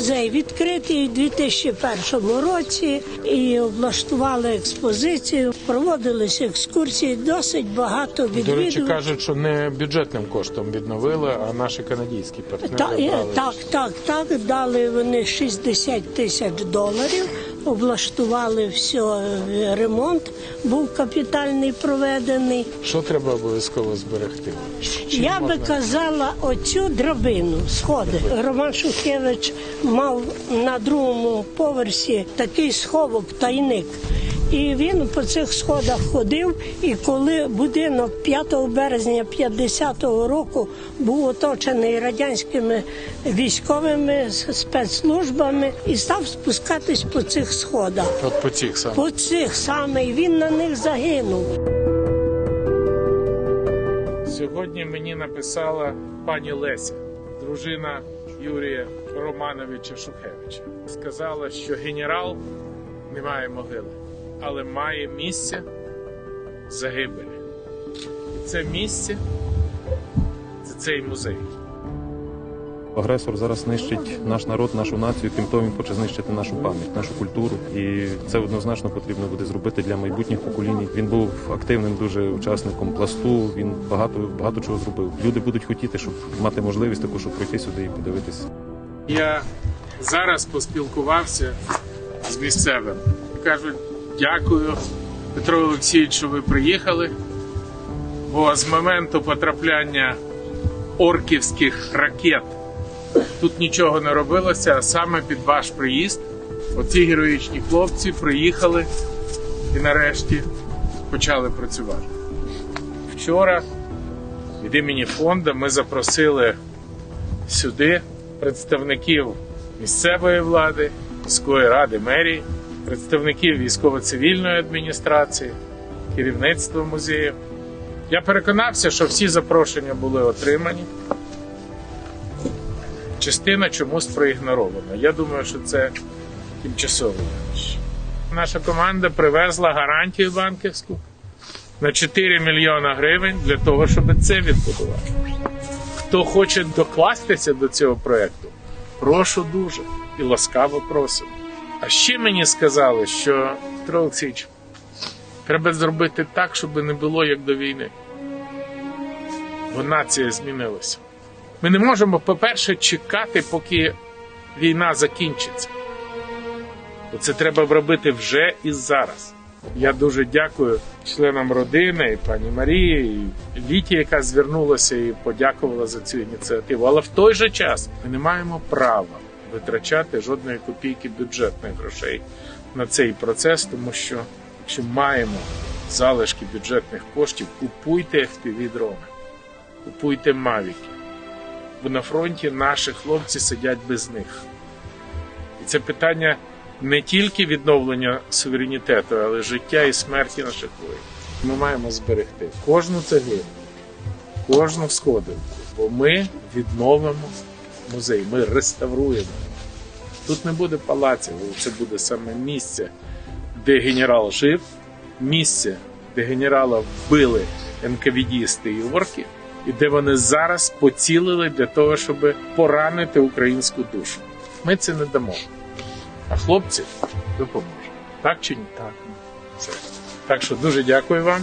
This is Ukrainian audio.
Музей відкритий у 2001 році і облаштували експозицію, проводилися екскурсії, досить багато До речі, кажуть, що не бюджетним коштом відновили, а наші канадійські партнери Та, дали. так, так, так. Дали вони 60 тисяч доларів, облаштували все, ремонт був капітальний проведений. Що треба обов'язково зберегти? Чим Я би казала оцю драбину, сходи. Роман Шухевич мав на другому поверсі такий сховок, тайник. І він по цих сходах ходив. І коли будинок 5 березня 50-го року був оточений радянськими військовими спецслужбами і став спускатись по цих сходах. От по цих самих. По цих саме і він на них загинув. Сьогодні мені написала пані Леся, дружина Юрія Романовича Шухевича. Сказала, що генерал не має могили, але має місце загибелі. І це місце це цей музей. Агресор зараз знищить наш народ, нашу націю, крім того, він хоче знищити нашу пам'ять, нашу культуру. І це однозначно потрібно буде зробити для майбутніх поколінь. Він був активним дуже учасником пласту. Він багато багато чого зробив. Люди будуть хотіти, щоб мати можливість таку, щоб прийти сюди і подивитися. Я зараз поспілкувався з місцевим. Кажуть, дякую, Петро Олексійович, що ви приїхали. Бо з моменту потрапляння орківських ракет тут нічого не робилося, а саме під ваш приїзд. Оці героїчні хлопці приїхали і нарешті почали працювати. Вчора від імені фонду ми запросили сюди представників місцевої влади, міської ради, мерії, представників військово-цивільної адміністрації, керівництва музею. Я переконався, що всі запрошення були отримані. Частина чомусь проігнорована. Я думаю, що це тимчасове явище. Наша команда привезла гарантію банківську на 4 мільйона гривень для того, щоб це відбудувати. Хто хоче докластися до цього проекту, прошу дуже і ласкаво просимо. А ще мені сказали, що Петро Олексійович, треба зробити так, щоб не було як до війни. Бо нація змінилася. Ми не можемо, по-перше, чекати, поки війна закінчиться. Бо це треба робити вже і зараз. Я дуже дякую членам родини, і пані Марії, і Віті, яка звернулася і подякувала за цю ініціативу. Але в той же час ми не маємо права витрачати жодної копійки бюджетних грошей на цей процес, тому що якщо маємо залишки бюджетних коштів, купуйте fpv дрони, купуйте мавіки. Бо на фронті наші хлопці сидять без них. І це питання не тільки відновлення суверенітету, але життя і смерті наших воїнів. Ми маємо зберегти кожну цеглину, кожну сходинку, бо ми відновимо музей, ми реставруємо. Тут не буде палаців, це буде саме місце, де генерал жив, місце, де генерала вбили НКВДісти і орки, і де вони зараз поцілили для того, щоб поранити українську душу. Ми це не дамо. А хлопці допоможуть. Так чи ні? Так. Все. Так що дуже дякую вам.